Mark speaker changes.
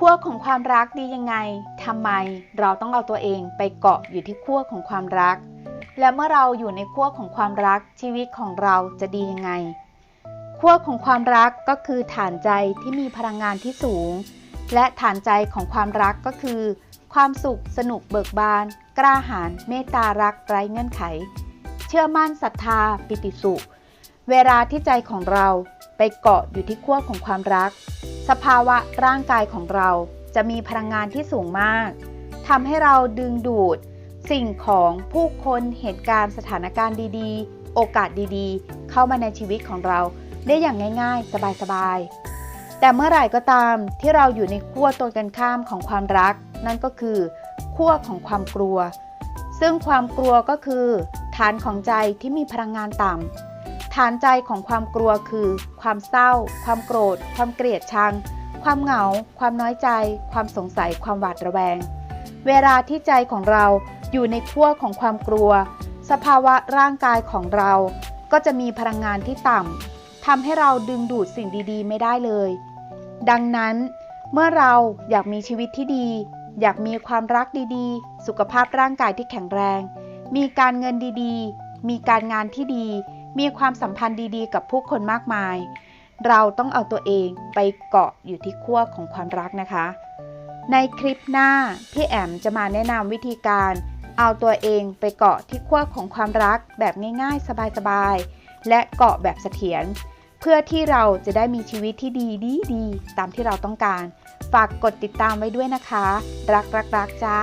Speaker 1: ขั้วของความรักดียังไงทำไมเราต้องเอาตัวเองไปเกาะอยู่ที่ขั้วของความรัก และเมื่อเราอยู่ในขั้วของความรักชีวิตของเราจะดียังไงขั้วของความรักก็คือฐานใจที่มีพลังงานที่สูง และฐานใจของความรักก็คือ ความสุขสนุกเบิกบาน กล้าหาญเมตตารักไร้เงื่อนไข เชื่อมั่นศรัทธาปิติสุข เวลาที่ใจของเรา ไปเกาะอยู่ที่ขั้วของความรัก สภาวะร่างกายของเราจะมีพลังงานที่สูงมากทำให้เราดึงดูด สิ่งของผู้คนเหตุการณ์สถานการณ์ดีๆ โอกาสดีๆ เข้ามาในชีวิตของเราได้อย่างง่ายๆ สบายๆ แต่เมื่อไหร่ก็ตามที่เราอยู่ในขั้วตรงกันข้ามของความรัก นั่นก็คือขั้วของความกลัว ซึ่งความกลัวก็คือ ฐานของใจที่มีพลังงานต่ำ ฐานใจของความกลัวคือ ความเศร้า ความโกรธ ความเกลียดชัง ความเหงา ความน้อยใจ ความสงสัย ความหวาดระแวง เวลาที่ใจของเราอยู่ในขั้วของความกลัว สภาวะร่างกายของเรา ก็จะมีพลังงานที่ต่ำทำให้เราดึงดูดสิ่งดีๆ ไม่ได้เลย ดังนั้น เมื่อเราอยากมีชีวิตที่ดี อยากมีความรักดีๆ สุขภาพร่างกายที่แข็งแรง มีการเงินดีๆ มีการงานที่ดี มีความสัมพันธ์ดีๆ กับผู้คนมากมาย เราต้องเอาตัวเองไปเกาะอยู่ที่ขั้วของความรักนะคะ ในคลิปหน้า พี่แอมจะมาแนะนำวิธีการเอาตัวเองไปเกาะที่ขั้วของความรักแบบง่ายๆ สบายๆ และเกาะแบบเสถียร เพื่อที่เราจะได้มีชีวิตที่ดีดีดีๆตามที่เราต้องการ ฝากกดติดตามไว้ด้วยนะคะ รักรักรักจ้า